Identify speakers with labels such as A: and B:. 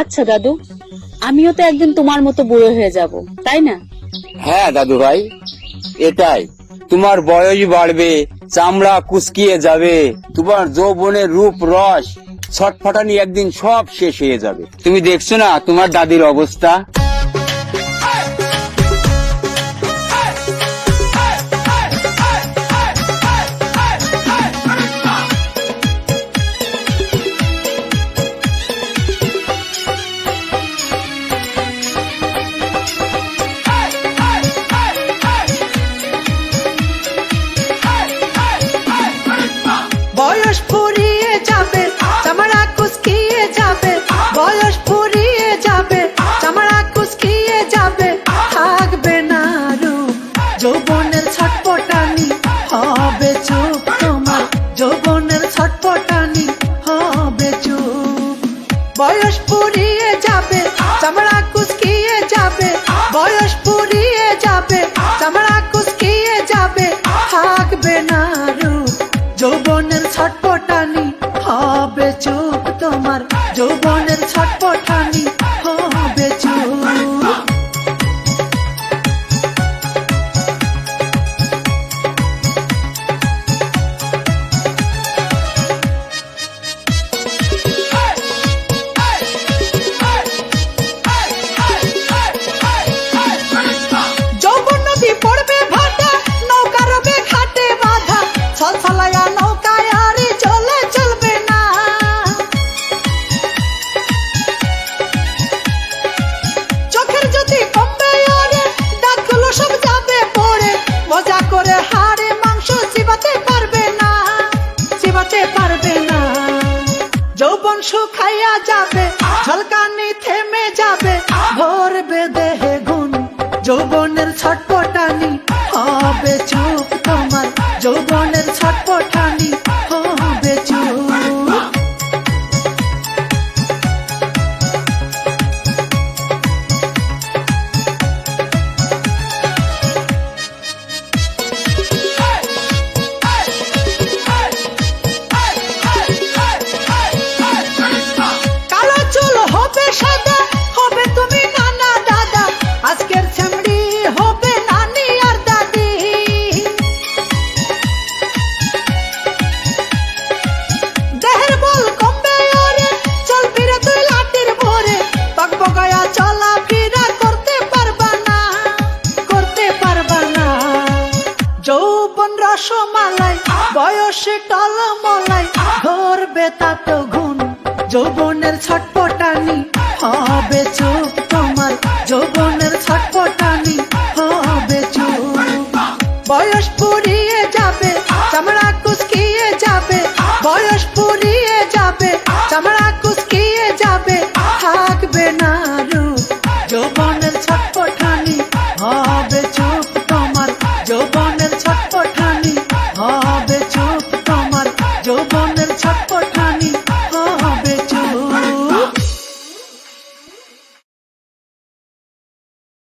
A: আচ্ছা দাদু। আমিও তো একদিন তোমার মতো বুড়ো হয়ে যাব, তাই না?
B: হ্যাঁ দাদু ভাই এটাই। তোমার বয়স বাড়বে, চামড়া কুচকিয়ে যাবে, তোমার যৌবনের রূপ রস ছটফটানি একদিন সব শেষ হয়ে যাবে। তুমি দেখছ না তোমার দাদির অবস্থা?
C: যৌবনের ছটপটানি যৌবন শুকাইয়া যাবে ঝলকানি থেমে যাবে। ভোর বেদেহে গুণ যৌবনের ছটপটানি জীবন রসমালাই বয়সে টলমলাই, ধরবে তাত ঘুম যৌবনের ছটপটানি, হবে চুপ তোমার, যৌবনের ছটপটানি, হবে চুপ। বয়স পুরিয়ে যাবে, চামড়া